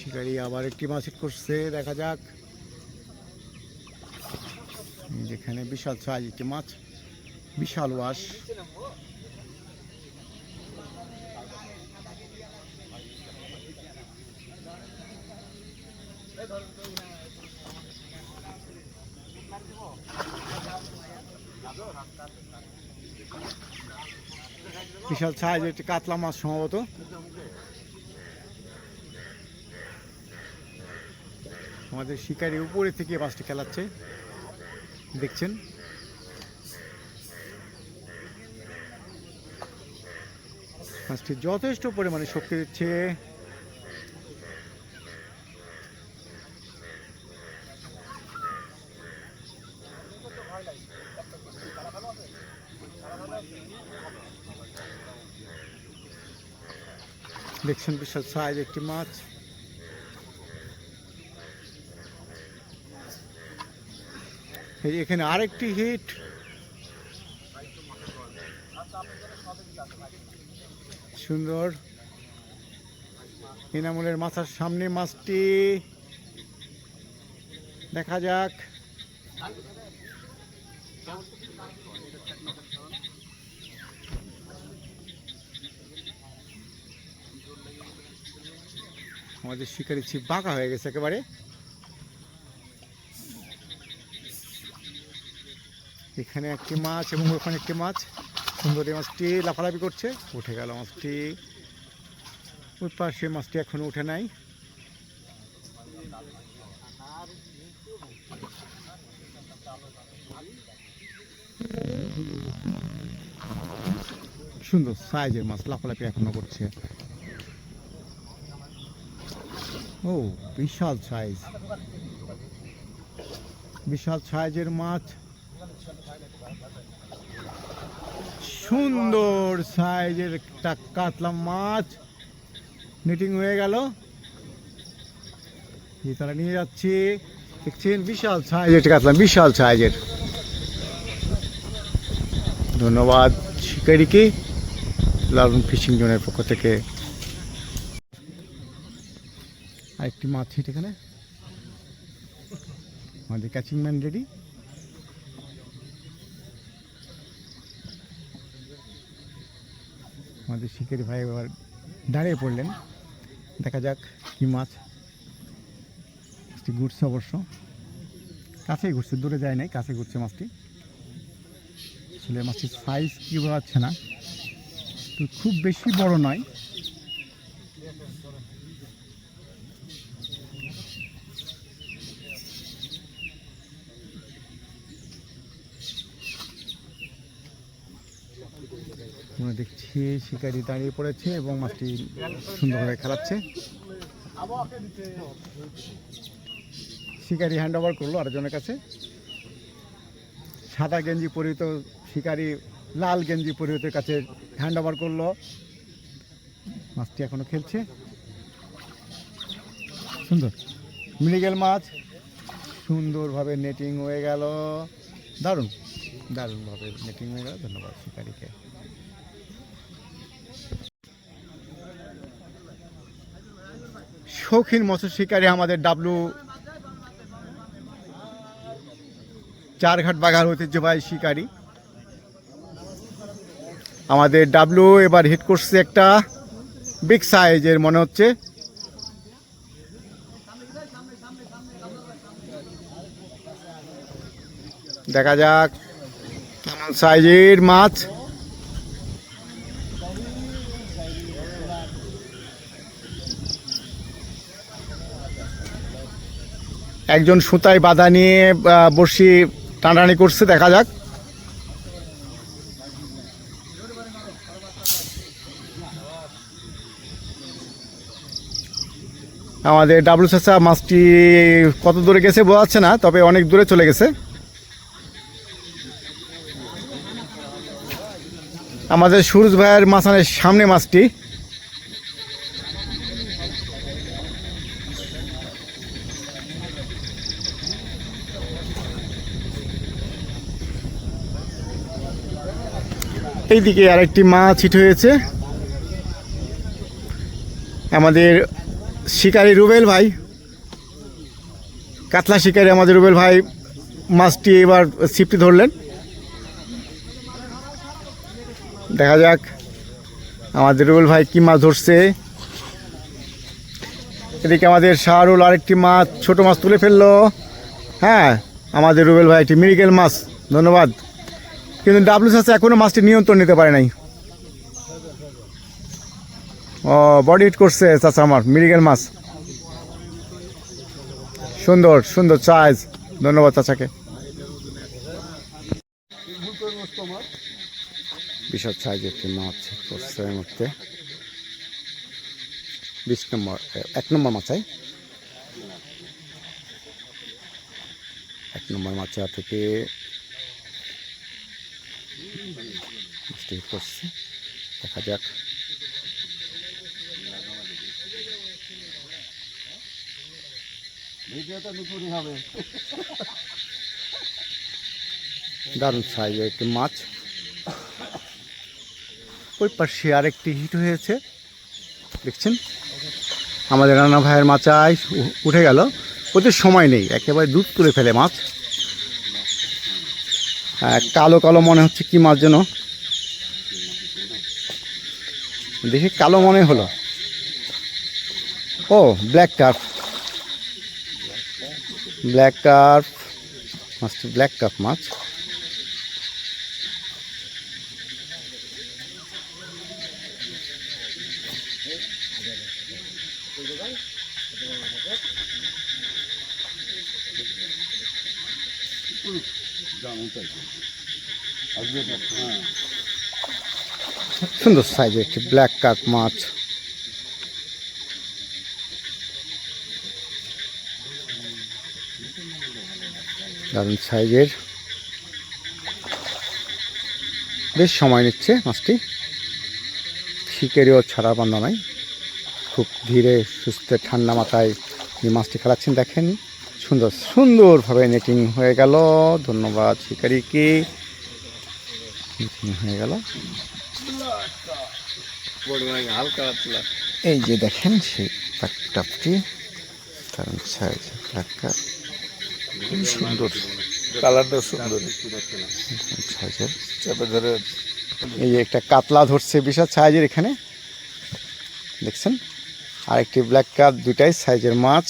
শিকারি আবার একটি মাছ হিট করছে, দেখা যাক। যেখানে বিশাল সাইজ একটি মাছ, বিশাল ওয়াশ। বিশাল সাইজ একটি কাতলা মাছ সম্ভবত। আমাদের শিকারি উপরে থেকে মাছটি খেলাচ্ছে দেখছেন? মাছটি যথেষ্ট পরিমাণে শক্তি দিচ্ছে। দেখছেন বিশাল সাইজ একটি মাছ এই যে এখানে আরেকটি হিট সুন্দর। এনামুলের মাথার সামনে মাছটি। দেখা যাক। আমাদের শিকারি ছিপ বাঁকা হয়ে গেছে একেবারে। এখানে একটি মাছ এবং ওখানে একটি মাছ। সুন্দর মাছটি লাফালাফি করছে। উঠে গেল মাছটি। ওই পাশে মাছটি এখনও উঠে নাই। সুন্দর সাইজের মাছ লাফালাফি এখনও করছে। ও, বিশাল সাইজ। বিশাল সাইজের মাছ। সুন্দর সাইজের একটা কাতলা মাছ। মিটিং হয়ে গেল। তারা নিয়ে যাচ্ছি। দেখছেন, বিশাল সাইজের কাতলা, বিশাল সাইজের। ধন্যবাদ শিকারিকে, লালন ফিশিং জোনের পক্ষ থেকে। আরেকটি মাছ এখানে। আমাদের ক্যাচিং ম্যান রেডি আমাদের শিখের ভাই এবার দাঁড়িয়ে পড়লেন। দেখা যাক কি মাছ। মাছটি ঘুরছে অবশ্য। কাছেই ঘুরছে, দূরে যায় নাই কাছে ঘুরছে মাছটি। আসলে মাছটির সাইজ কি বোঝা যাচ্ছে না। তো খুব বেশি বড় নয়। আমরা দেখছি, শিকারি দাঁড়িয়ে পড়েছে এবং মাছটি সুন্দরভাবে খেলাচ্ছে। শিকারি হ্যান্ড ওভার করল আরেকজনের কাছে। সাদা গেঞ্জি পরিহিত শিকারি লাল গেঞ্জি পরিহিতের কাছে হ্যান্ড ওভার করল। মাছটি এখনও খেলছে। সুন্দর। মৃগেল মাছ সুন্দরভাবে নেটিং হয়ে গেল। দারুণ। দারুণভাবে নেটিং হয়ে গেল। ধন্যবাদ শিকারিকে। শৌখিন মৎস্য শিকারী আমাদের ডাবলু চারঘাট বাঘার ঐতিহ্যবাহী শিকারী। আমাদের ডাবলু এবার হিট করছে একটা বিগ সাইজের মনে হচ্ছে। দেখা যাক সাইজের মাছ। একজন সুতায় বাধা নিয়ে বড়শি টানাটানি করছে, দেখা যাক। আমাদের ডাবলু চাচা মাছটি কত দূরে গেছে বোঝা যাচ্ছে না, তবে অনেক দূরে চলে গেছে। আমাদের সুরজ ভাইয়ের মাছানের সামনে মাছটি। এইদিকে আরেকটি মাছ হিট হয়েছে। আমাদের শিকারি রুবেল ভাই, কাতলা শিকারি আমাদের রুবেল ভাই মাছটি এবার ছিপটি ধরলেন। দেখা যাক আমাদের রুবেল ভাই কি মাছ ধরছে। এদিকে আমাদের শাহরুল আরেকটি মাছ, ছোট মাছ তুলে ফেলল। হ্যাঁ আমাদের রুবেল ভাই একটি মিরিকেল মাছ। ধন্যবাদ। কিন্তু ডাবলু চাষে এখনও মাছটি নিয়ন্ত্রণ নিতে পারে নাই। ও বডি হিট করছে চাচা আমার মিরিগেল মাছ। সুন্দর সুন্দর চাইজ ধন্যবাদ চাচাকে। বিশাল সাইজ একটি মাছ করছে এই বিশ নম্বর এক নম্বর মাছাই এক নম্বর মাছা থেকে hit করছে দেখা যাক। দারুণ সাইজের একটি মাছ। ওই পাশে আরেকটি হিট হয়েছে। দেখছেন? আমাদের রান্না ভাইয়ের মাচায় উঠে গেল। ওদের সময় নেই। একেবারে দুধ তুলে ফেলে মাছ। কালো কালো মনে হচ্ছে কি মাছ যেন। দেখি কালো মনে হলো। ও ব্ল্যাক কার্প ব্ল্যাক কার্প মাছটি ব্ল্যাক কার্প মাছ। সুন্দর সাইজের একটি ব্ল্যাক কার্প মাছ। দারুণ সাইজের বেশ সময় নিচ্ছে মাছটি। শিকেরও ছাড়া বান্ধা নাই। খুব ধীরে, সুস্থ ঠান্ডা মাথায় মাছটি খেলাচ্ছেন দেখেন সুন্দর সুন্দরভাবে নেটিং হয়ে গেল। ধন্যবাদ শিকারিকে। হয়ে গেল। এই যে দেখেন সেই টাপটি দারুণ সাইজ একটা খুব সুন্দর। কালারটা সুন্দর। সাইজের চেপে ধরে। এই যে একটা কাতলা ধরছে বিশাল সাইজের এখানে। দেখছেন? আর একটি ব্ল্যাক কাপ দুটাই সাইজের মাছ।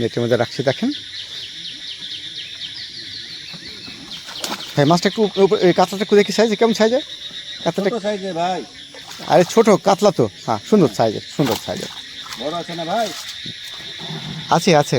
নেটের মধ্যে রাখছি দেখেন। হ্যাঁ মাছটা একটু কাতলাটা একটু দেখি সাইজে কেমন সাইজের কাতলাটা সাইজে ভাই। আরে ছোট কাতলা তো। হ্যাঁ সুন্দর সাইজের সুন্দর সাইজের বড় আছে না ভাই? আছে আছে।